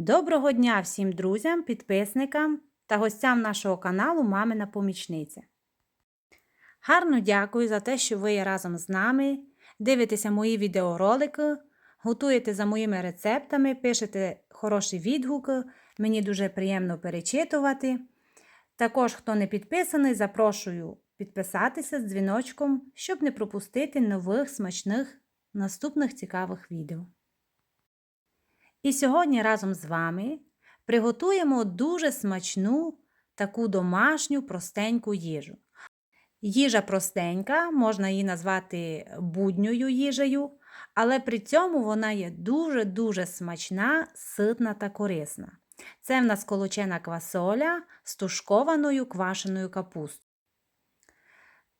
Доброго дня всім друзям, підписникам та гостям нашого каналу Мамина Помічниця. Гарно дякую за те, що ви є разом з нами, дивитеся мої відеоролики, готуєте за моїми рецептами, пишете хороші відгуки. Мені дуже приємно перечитувати. Також, хто не підписаний, запрошую підписатися з дзвіночком, щоб не пропустити нових смачних наступних цікавих відео. І сьогодні разом з вами приготуємо дуже смачну таку домашню простеньку їжу. Їжа простенька, можна її назвати будньою їжею, але при цьому вона є дуже-дуже смачна, ситна та корисна. Це в нас колочена квасоля з тушкованою квашеною капустою.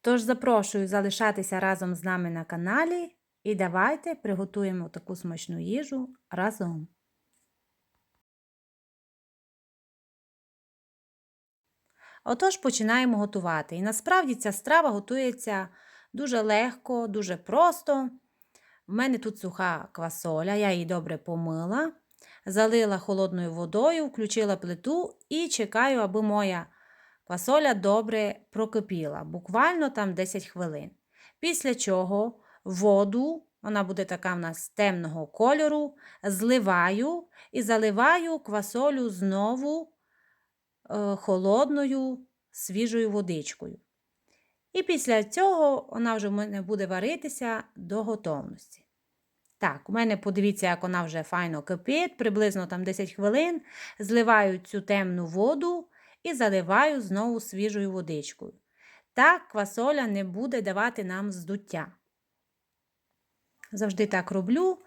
Тож запрошую залишатися разом з нами на каналі і давайте приготуємо таку смачну їжу разом. Отож починаємо готувати. І насправді ця страва готується дуже легко, дуже просто. В мене тут суха квасоля, я її добре помила, залила холодною водою, включила плиту і чекаю, аби моя квасоля добре прокипіла, буквально там 10 хвилин. Після чого воду, вона буде така в нас темного кольору, зливаю і заливаю квасолю знову холодною свіжою водичкою. І після цього вона вже в мене буде варитися до готовності. Так, у мене подивіться, як вона вже файно кипить, приблизно там 10 хвилин. Зливаю цю темну воду і заливаю знову свіжою водичкою. Так квасоля не буде давати нам здуття. Завжди так роблю.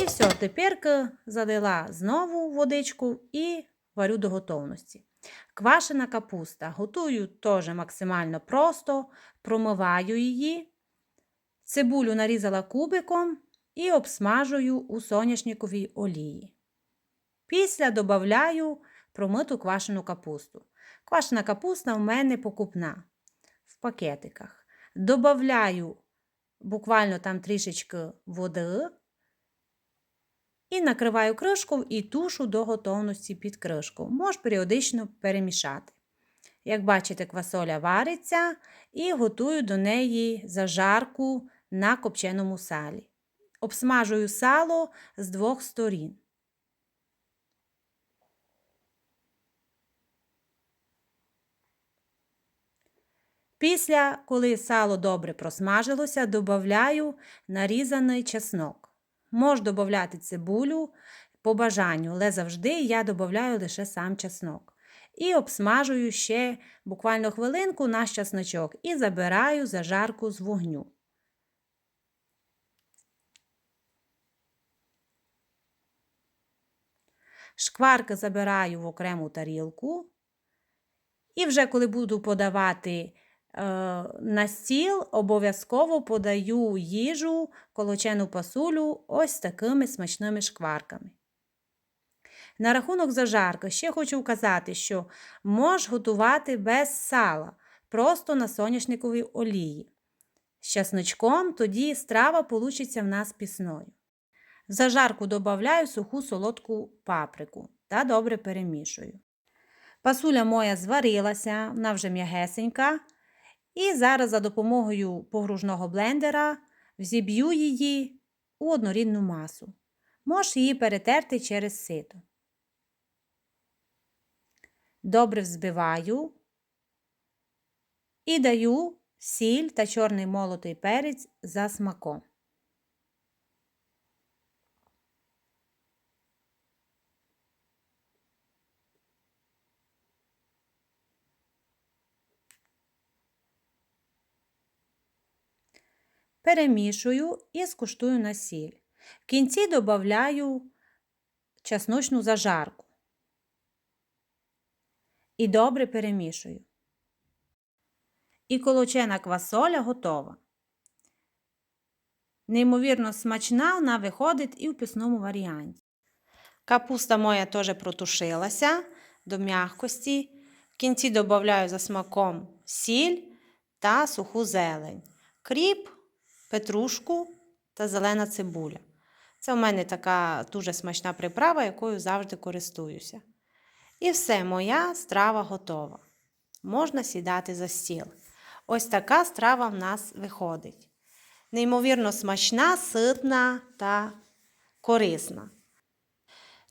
І все, тепер залила знову водичку і варю до готовності. Квашена капуста. Готую теж максимально просто, промиваю її, цибулю нарізала кубиком і обсмажую у соняшниковій олії. Після додаю промиту квашену капусту. Квашена капуста в мене покупна в пакетиках. Добавляю буквально там трішечки води. І накриваю кришку і тушу до готовності під кришку. Можеш періодично перемішати. Як бачите, квасоля вариться і готую до неї зажарку на копченому салі. Обсмажую сало з двох сторін. Після, коли сало добре просмажилося, додаю нарізаний чеснок. Можеш додати цибулю по бажанню, але завжди я додаю лише сам чеснок. І обсмажую ще буквально хвилинку наш чесночок і забираю зажарку з вогню. Шкварки забираю в окрему тарілку. І вже коли буду подавати на стіл обов'язково подаю їжу, колочену пасулю ось такими смачними шкварками. На рахунок зажарки ще хочу вказати, що можеш готувати без сала, просто на соняшниковій олії. З часничком тоді страва получиться в нас пісною. В зажарку додаю суху солодку паприку та добре перемішую. Пасуля моя зварилася, вона вже м'ягесенька. І зараз за допомогою погружного блендера взіб'ю її у однорідну масу. Можеш її перетерти через сито. Добре взбиваю і даю сіль та чорний молотий перець за смаком. Перемішую і скуштую на сіль. В кінці додаю чесночну зажарку. І добре перемішую. І колочена квасоля готова. Неймовірно смачна, вона виходить і в пісному варіанті. Капуста моя теж протушилася до м'якості. В кінці додаю за смаком сіль та суху зелень. Кріп петрушку та зелена цибуля. Це в мене така дуже смачна приправа, якою завжди користуюся. І все, моя страва готова. Можна сідати за стіл. Ось така страва в нас виходить. Неймовірно смачна, ситна та корисна.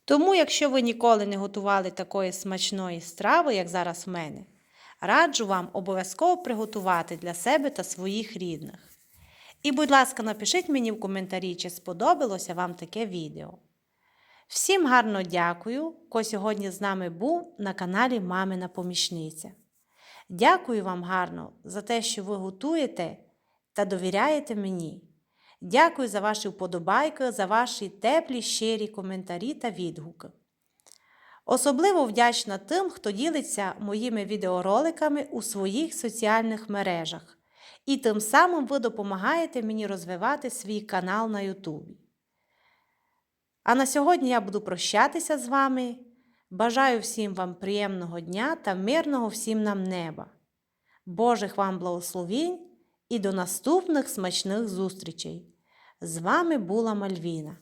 Тому, якщо ви ніколи не готували такої смачної страви, як зараз в мене, раджу вам обов'язково приготувати для себе та своїх рідних. І, будь ласка, напишіть мені в коментарі, чи сподобалося вам таке відео. Всім гарно дякую, хто сьогодні з нами був на каналі Мамина Помічниця. Дякую вам гарно за те, що ви готуєте та довіряєте мені. Дякую за ваші вподобайки, за ваші теплі, щирі коментарі та відгуки. Особливо вдячна тим, хто ділиться моїми відеороликами у своїх соціальних мережах. І тим самим ви допомагаєте мені розвивати свій канал на Ютубі. А на сьогодні я буду прощатися з вами. Бажаю всім вам приємного дня та мирного всім нам неба. Божих вам благословінь і до наступних смачних зустрічей! З вами була Мальвіна.